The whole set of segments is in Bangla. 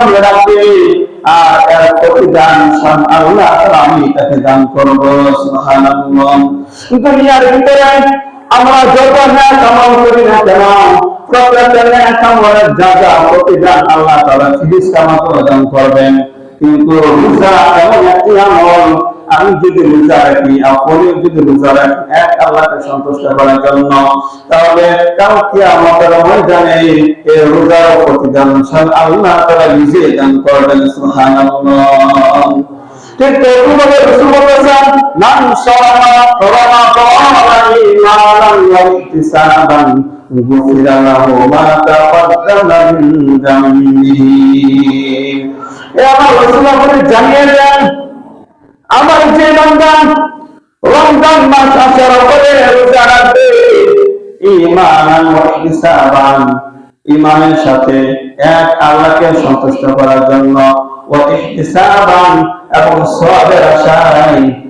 আর এর প্রতিদান স্বয়ং আল্লাহ আমি তাকে দান করব, সুবহানাল্লাহ। দুনিয়ার ভিতরে আমরা যত ন্যায় কামাল করি না কেন, প্রত্যেকটা ন্যায় কামালের যা যা প্রতিদান আল্লাহ তাআলা ফিরিস্তা মতো দান করবেন। কিন্তু রোজা এমন একটি আমল, আমি যদি রোজা রাখি আপনি যদি রোজা রাখি, এক আল্লাহকে সন্তুষ্ট করার জন্য, তাহলে কাল কি আমাদের ময়দানে এই রোজার প্রতিদান আল্লাহ তাআলা নিজে দান করবেন, সুবহানাল্লাহ। ঠিক তদ্রুপভাবে রাসূল বলেছেন, মান সামা রমাদান ঈমানান ওয়া ইহতিসাবান গুফিরা লাহু মা তাকদ্দামা মিন আমার যে রমজান রমজান মাস রোজা রাখবে। ইমান ইমানের সাথে এক আল্লাহকে সন্তুষ্ট করার জন্য। ও ইসাবান এবং সবের আশায়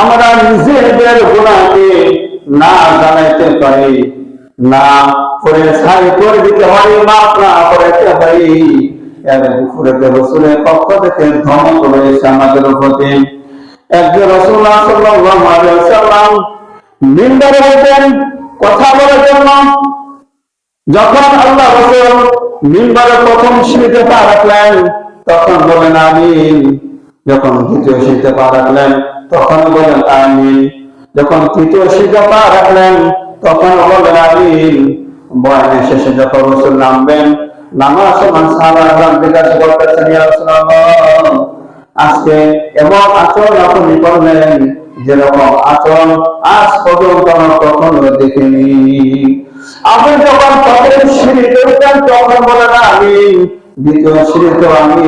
আমরা নিজেদের গুণাকে না জানাইতে পারি, না করে সাই করে দিতে হয় না করাইতে পারি। এর বিপরীতে রসুলের পক্ষ থেকে ধমক রয়েছে আমাদের প্রতি একজন রসুল্লাহ সাল্লাল্লাহু আলাইহি মিম্বরে কথা বলার জন্য। যখন আল্লাহ রসুল মিম্বারে প্রথম সিঁড়িতে পা রাখলেন, তখন বলেন আমিন। যখন দ্বিতীয় সিঁড়িতে পা রাখলেন তখন বলেন আমিন যখন তৃতীয় সিঁড়িতে পা রাখলেন তখন বলেন আমিন বয়ানের শেষে যখন রসুল নামবেন নামার সময় সাহাবাহাম জিজ্ঞাসা করতেছেন ইয়া রাসূলুল্লাহ আজকে এমন আচরণ আপনি করলেন যেরকম আচরণ আজ পর্যন্ত আমরা কখনো দেখিনি আপনি যখন প্রথম সিঁড়িতে উঠেন তখন বলেন আমি দ্বিতীয় সিঁড়িতেও আমি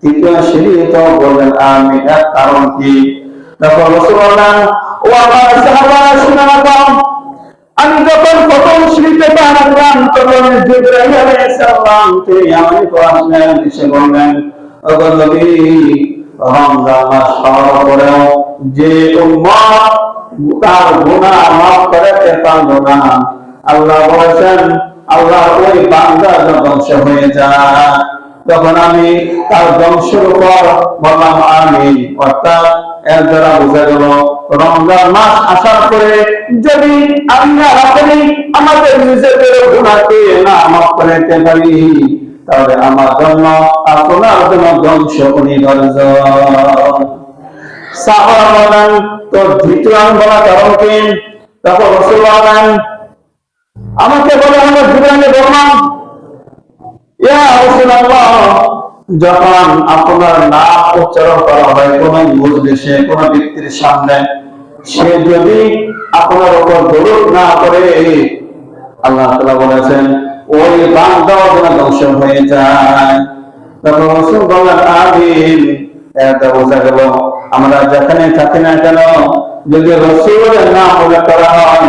তৃতীয় সিঁড়িতেও বলেন আমি এক কারণ কি তখন রসুল ও আমার সাহাবারা শুনে রাখো আমি যখন প্রথম সিঁড়িতে পা তখন জিবরাইল আলাইহিস সালাম তিনি আমাকে আসলেন এসে বললেন, ওগো নবী রমজান মাস পাওয়ার পরেও যে উম্মত তার গুনাহ মাফ করতে পারল না। আল্লাহ বলেছেন, আল্লাহ ওই বান্দার ধ্বংস হয়ে যায়, তখন আমি তার ধ্বংসের উপর বললাম আমি অর্থাৎ এর দ্বারা বোঝা গেল। রমজান মাস আসার পরে যদি আমরা আপনি আমাদের নিজেদের গুণাকে না মাফ করতে পারি, তাহলে আমার জন্য আপনার জন্য ধ্বংস অনিবার্য সাহাবা বলেন তো দ্বিতীয় বলা কারণ কি? তখন রসুল বলেন, আমাকে বলে আমার জীবনে বললাম ইয়া রাসূলুল্লাহ যখন আপনার নাম উচ্চারণ করা হয়, কোন মজলিসে কোন ব্যক্তির সামনে, সে যদি আপনার উপর দরুদ না করে আল্লাহ তাআলা বলেছেন, ওই বান্দাও যেন ধ্বংস হয়ে যায়। তখন রসুল বললেন, আমিন। এটা বোঝা গেল, আমরা যেখানে থাকি না কেন, যদি রসুলের নাম বলে করা হয়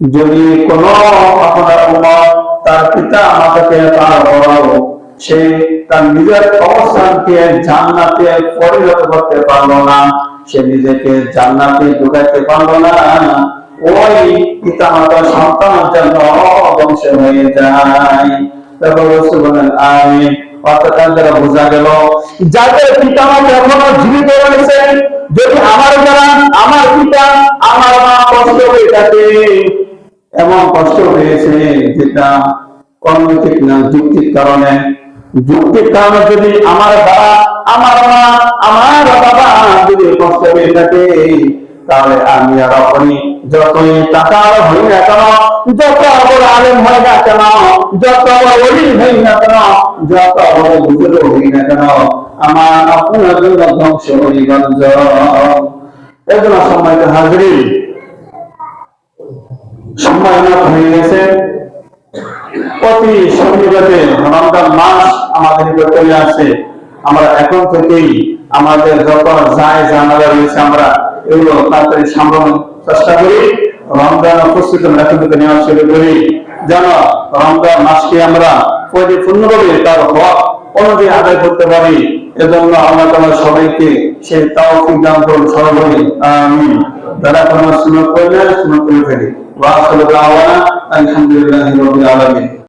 যদি কোন আপনার তার পিতা পার করাও সে তার নিজের অবস্থানকে জান্নাতে পরিণত করতে পারল না, সে নিজেকে জান্নাতে ঢুকাইতে পারল না, ওই পিতা মাতা সন্তানের ধ্বংস হয়ে যায়। আমি অর্থাৎ বোঝা গেল, যাদের পিতা মাতা এখনও জীবিত রয়েছে যদি আমার দ্বারা, আমার পিতা, আমার মা কষ্ট হয়ে থাকে এমন কষ্ট হয়েছে যেটা কর্মতিক না যুক্তির কারণে। যুক্তির কারণে যদি আমার বাবা আমার মা, আমার বাবা যদি কষ্ট পেয়ে থাকে তাহলে আমি আর আপনি যতই টাকার হই না কেন, যত বড় আলেম হয় না কেন, যত বড় অলি হই না কেন, যত বড় বুজুর্গ হই না কেন আমার আপনার জন্য ধ্বংস এজন্য সময় হাজরি। হয়ে গেছে। প্রতি শনিবারে রমজান মাস আমাদের আমরা এখন থেকেই আমাদের যত যায় জানালা রয়েছে আমরা এগুলো তাড়াতাড়ি সামলানোর চেষ্টা করি। রমজান উপস্থিত থেকে নেওয়া শুরু করি। যেন রমজান মাসকে আমরা পরিপূর্ণভাবে তার হক অনুযায়ী আদায় করতে পারি। এজন্য আল্লাহ তালা সবাইকে সেই তাওফিক দান করুন সবাই আমিন। আমি যারা কোনো সুযোগ করলে সুযোগ করে ফেলি। ওয়া রবিল আলমী